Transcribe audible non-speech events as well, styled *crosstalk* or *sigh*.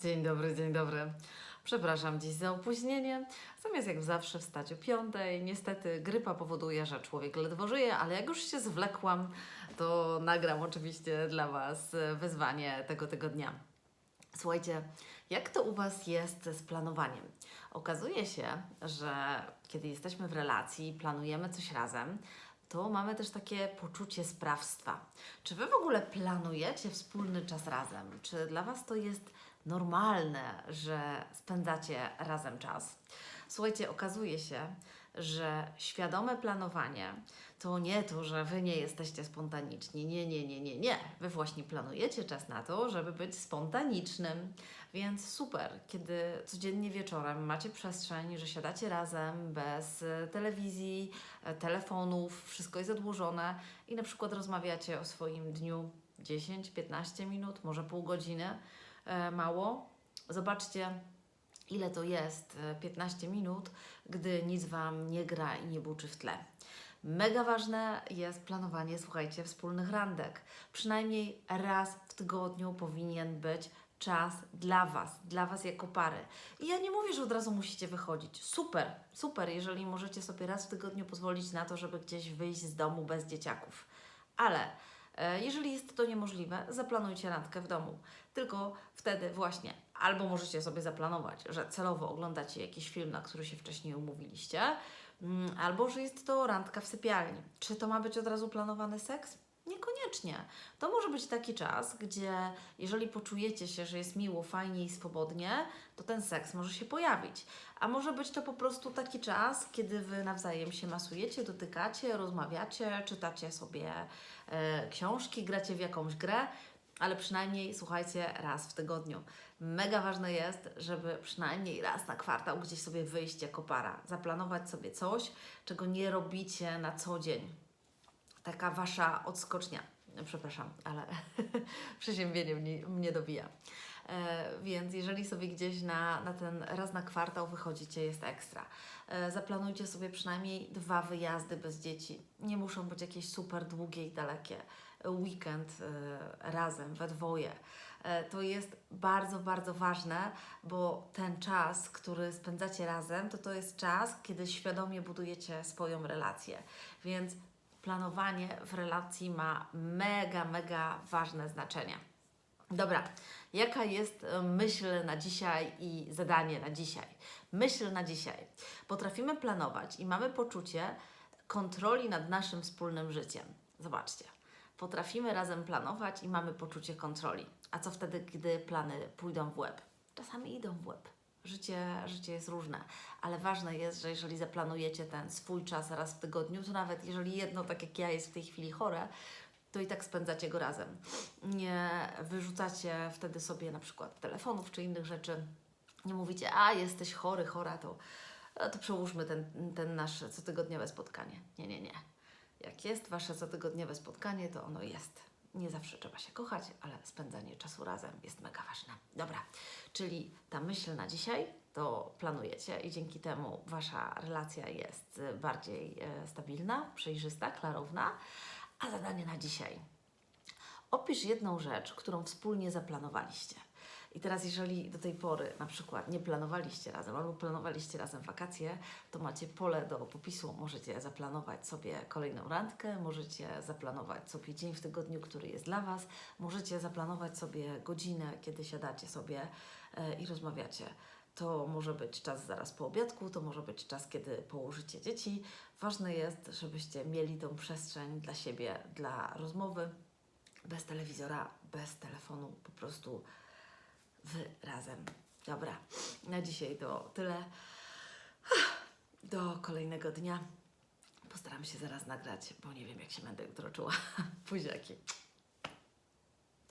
Dzień dobry, dzień dobry. Przepraszam dziś za opóźnienie. Zamiast jak zawsze wstać o piątej. Niestety grypa powoduje, że człowiek ledwo żyje, ale jak już się zwlekłam, to nagram oczywiście dla Was e, wyzwanie tego tygodnia. Słuchajcie, jak to u Was jest z planowaniem? Okazuje się, że kiedy jesteśmy w relacji, planujemy coś razem, to mamy też takie poczucie sprawstwa. Czy Wy w ogóle planujecie wspólny czas razem? Czy dla Was to jest normalne, że spędzacie razem czas? Słuchajcie, okazuje się, że świadome planowanie to nie to, że Wy nie jesteście spontaniczni. Nie, nie, nie, nie, nie. Wy właśnie planujecie czas na to, żeby być spontanicznym. Więc super, kiedy codziennie wieczorem macie przestrzeń, że siadacie razem bez e, telewizji, e, telefonów, wszystko jest odłożone i na przykład rozmawiacie o swoim dniu 10-15 minut, może pół godziny, mało. Zobaczcie, ile to jest e, 15 minut, gdy nic Wam nie gra i nie buczy w tle. Mega ważne jest planowanie, słuchajcie, wspólnych randek. Przynajmniej raz w tygodniu powinien być czas dla Was, dla Was jako pary. I ja nie mówię, że od razu musicie wychodzić. Super, super, jeżeli możecie sobie raz w tygodniu pozwolić na to, żeby gdzieś wyjść z domu bez dzieciaków. Ale e, jeżeli jest to niemożliwe, zaplanujcie randkę w domu. Tylko wtedy właśnie albo możecie sobie zaplanować, że celowo oglądacie jakiś film, na który się wcześniej umówiliście, mm, albo że jest to randka w sypialni. Czy to ma być od razu planowany seks? Niekoniecznie. To może być taki czas, gdzie jeżeli poczujecie się, że jest miło, fajnie i swobodnie, to ten seks może się pojawić. A może być to po prostu taki czas, kiedy wy nawzajem się masujecie, dotykacie, rozmawiacie, czytacie sobie e, książki, gracie w jakąś grę, ale przynajmniej słuchajcie raz w tygodniu. Mega ważne jest, żeby przynajmniej raz na kwartał gdzieś sobie wyjść jako para, zaplanować sobie coś, czego nie robicie na co dzień taka wasza odskocznia. Przepraszam, ale *laughs* przeziębienie mnie, mnie dobija. E, więc jeżeli sobie gdzieś na, na ten raz na kwartał wychodzicie, jest ekstra. E, zaplanujcie sobie przynajmniej dwa wyjazdy bez dzieci. Nie muszą być jakieś super długie i dalekie. Weekend e, razem, we dwoje. E, to jest bardzo, bardzo ważne, bo ten czas, który spędzacie razem, to to jest czas, kiedy świadomie budujecie swoją relację. Więc planowanie w relacji ma mega, mega ważne znaczenie. Dobra, jaka jest e, myśl na dzisiaj i zadanie na dzisiaj? Myśl na dzisiaj. Potrafimy planować i mamy poczucie kontroli nad naszym wspólnym życiem. Zobaczcie, potrafimy razem planować i mamy poczucie kontroli. A co wtedy, gdy plany pójdą w łeb? Czasami idą w łeb. Życie, życie jest różne, ale ważne jest, że jeżeli zaplanujecie ten swój czas raz w tygodniu, to nawet jeżeli jedno, tak jak ja, jest w tej chwili chore, to i tak spędzacie go razem. Nie wyrzucacie wtedy sobie na przykład telefonów czy innych rzeczy. Nie mówicie, a jesteś chory, chora, to, to przełóżmy ten, ten nasze cotygodniowe spotkanie. Nie, nie, nie. Jak jest Wasze cotygodniowe spotkanie, to ono jest. Nie zawsze trzeba się kochać, ale spędzanie czasu razem jest mega ważne. Dobra, czyli ta myśl na dzisiaj to planujecie i dzięki temu Wasza relacja jest y, bardziej e, stabilna, przejrzysta, klarowna. A zadanie na dzisiaj. Opisz jedną rzecz, którą wspólnie zaplanowaliście. I teraz, jeżeli do tej pory na przykład nie planowaliście razem albo planowaliście razem wakacje, to macie pole do popisu. Możecie zaplanować sobie kolejną randkę, możecie zaplanować sobie dzień w tygodniu, który jest dla Was, możecie zaplanować sobie godzinę, kiedy siadacie sobie e, i rozmawiacie. To może być czas zaraz po obiadku, to może być czas, kiedy położycie dzieci. Ważne jest, żebyście mieli tą przestrzeń dla siebie, dla rozmowy, bez telewizora, bez telefonu, po prostu wy razem. Dobra, na dzisiaj to tyle. *sighs* Do kolejnego dnia. Postaram się zaraz nagrać, bo nie wiem, jak się będę jutro czuła. *laughs* Buziaki.